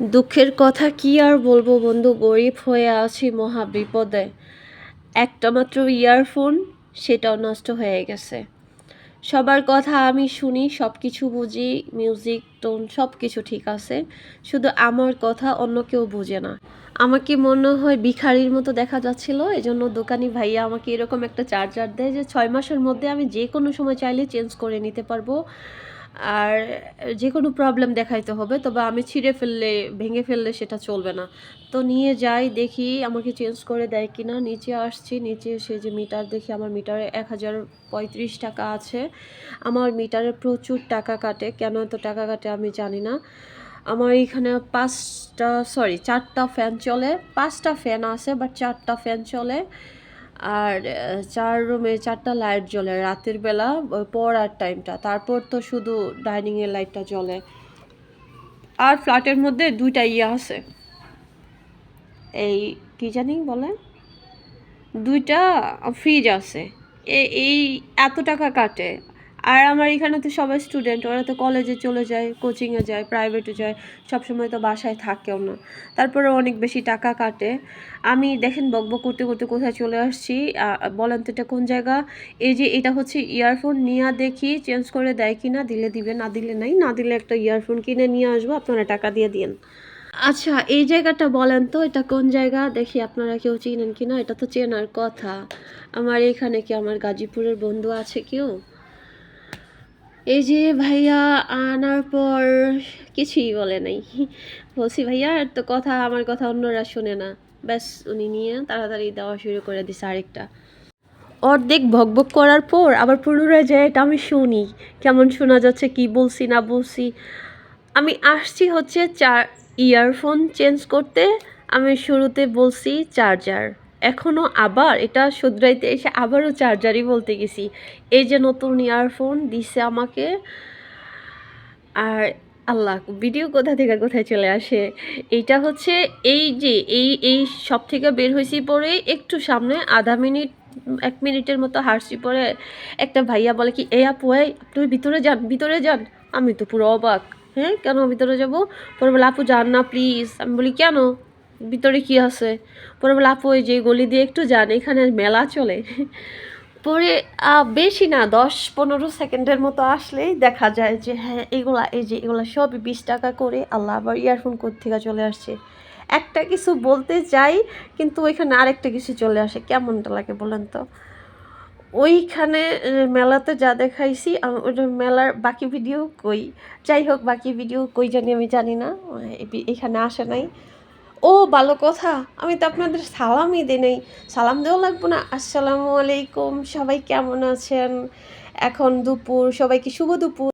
দুঃখের কথা কি আর বলব বন্ধু? গরিব হয়ে আছি মহা বিপদে একটা মাত্র ইয়ারফোন, সেটাও নষ্ট হয়ে গেছে। সবার কথা আমি শুনি সব কিছু বুঝি, মিউজিক, টোন সব কিছু ঠিক আছে। শুধু আমার কথা অন্য কেউ বুঝে না। আমাকে মনে হয় ভিখারির মতো দেখা যাচ্ছিল এই জন্য দোকানি ভাইয়া আমাকে এরকম একটা চার্জার দেয় যে ছয় মাসের মধ্যে আমি যে কোনো সময় চাইলে চেঞ্জ করে নিতে পারব। আর যে কোনো প্রবলেম দেখাইতে হবে, তবে আমি ছিঁড়ে ফেললে, ভেঙে ফেললে সেটা চলবে না। তো নিয়ে যাই, দেখি আমাকে চেঞ্জ করে দেয় কিনা। নিচে আসছি, নিচে এসে যে মিটার দেখি, আমার মিটারে এক হাজার পঁয়ত্রিশ টাকা আছে। আমার মিটারে প্রচুর টাকা কাটে। কেন এত টাকা কাটে আমি জানি না। আমার এখানে পাঁচটা সরি চারটা ফ্যান চলে। পাঁচটা ফ্যান আছে বাট চারটা ফ্যান চলে। আর চার রুমে চারটা লাইট জ্বলে রাতের বেলা পড়ার টাইমটা। তারপর তো শুধু ডাইনিংয়ের লাইটটা জ্বলে। আর ফ্ল্যাটের মধ্যে দুইটা ইয়ে আছে। এই কি জানি বলে? দুইটা ফ্রিজ আছে। এই এত টাকা কাটে। আর আমার এখানে তো সবাই স্টুডেন্ট ওরা তো কলেজে চলে যায় কোচিংয়ে যায় প্রাইভেটে যায়, সবসময় তো বাসায় থাকেও না। তারপরে অনেক বেশি টাকা কাটে। আমি দেখেন বকবক করতে করতে কোথায় চলে আসছি বলেন তো এটা কোন জায়গা? এই যে এটা হচ্ছে ইয়ারফোন নিয়ে দেখি চেঞ্জ করে দেয় কি না দিলে দিবে, না দিলে নাই, না দিলে একটা ইয়ারফোন কিনে নিয়ে আসব, আপনারা টাকা দিয়ে দিন আচ্ছা এই জায়গাটা বলেন তো, এটা কোন জায়গা? দেখি আপনারা কেউ চিনেন কি না এটা তো চেনার কথা। আমার এখানে কি আমার গাজীপুরের বন্ধু আছে কেউ? এই যে ভাইয়া আনার পর কিছুই বলে নাই। বলছি, ভাইয়া, আর তো কথা, আমার কথা অন্যরা শোনে না। ব্যাস, উনি নিয়ে তাড়াতাড়ি দেওয়া শুরু করে দিছে আরেকটা। অর্ধেক ভকভক করার পর আবার পুনরায় যায়, এটা আমি শুনি। কেমন শোনা যাচ্ছে, কি বলছি, না বলছি? আমি আসছি হচ্ছে চার, ইয়ারফোন চেঞ্জ করতে। আমি শুরুতে বলছি চার্জার। এখনও আবার এটা শুধরাইতে এসে আবারও চার্জারই বলতে গেছি। এই যে নতুন ইয়ারফোন দিছে আমাকে। আর আল্লাহ, ভিডিও কোথা থেকে কোথায় চলে আসে? এইটা হচ্ছে এই যে, এই এই সব থেকে বের হয়েছি পরে একটু সামনে আধা মিনিট, এক মিনিটের মতো হাসছি পরে একটা ভাইয়া বলে কি, এই আপু আপনি ভিতরে যান ভিতরে যান। আমি তো পুরো অবাক। হ্যাঁ কেন ভিতরে যাব? পরে বলে, আপু, যান না প্লিজ আমি বলি, কেন? ভিতরে কি আছে? পরে বলে, আপু, ওই যে গলি দিয়ে একটু যান, এখানে মেলা চলে। পরে বেশি না, দশ পনেরো সেকেন্ডের মতো আসলেই দেখা যায় যে হ্যাঁ এগুলা, এই যে এগুলা সবই বিশ টাকা করে, আল্লাহ আবার ইয়ারফোন থেকে চলে আসছে? একটা কিছু বলতে চাই, কিন্তু ওইখানে আরেকটা কিছু চলে আসে, কেমনটা লাগে বলেন তো? ওইখানে মেলাতে যা দেখাইছি ওটা মেলার বাকি ভিডিও কই? যাই হোক, বাকি ভিডিও কই জানি আমি জানি না এখানে আসে নাই। ও, ভালো কথা। আমি তো আপনাদের সালামই দিই নাই। সালাম দেওয়া লাগবো না। আসসালামু আলাইকুম। সবাই কেমন আছেন? এখন দুপুর। সবাইকে শুভ দুপুর।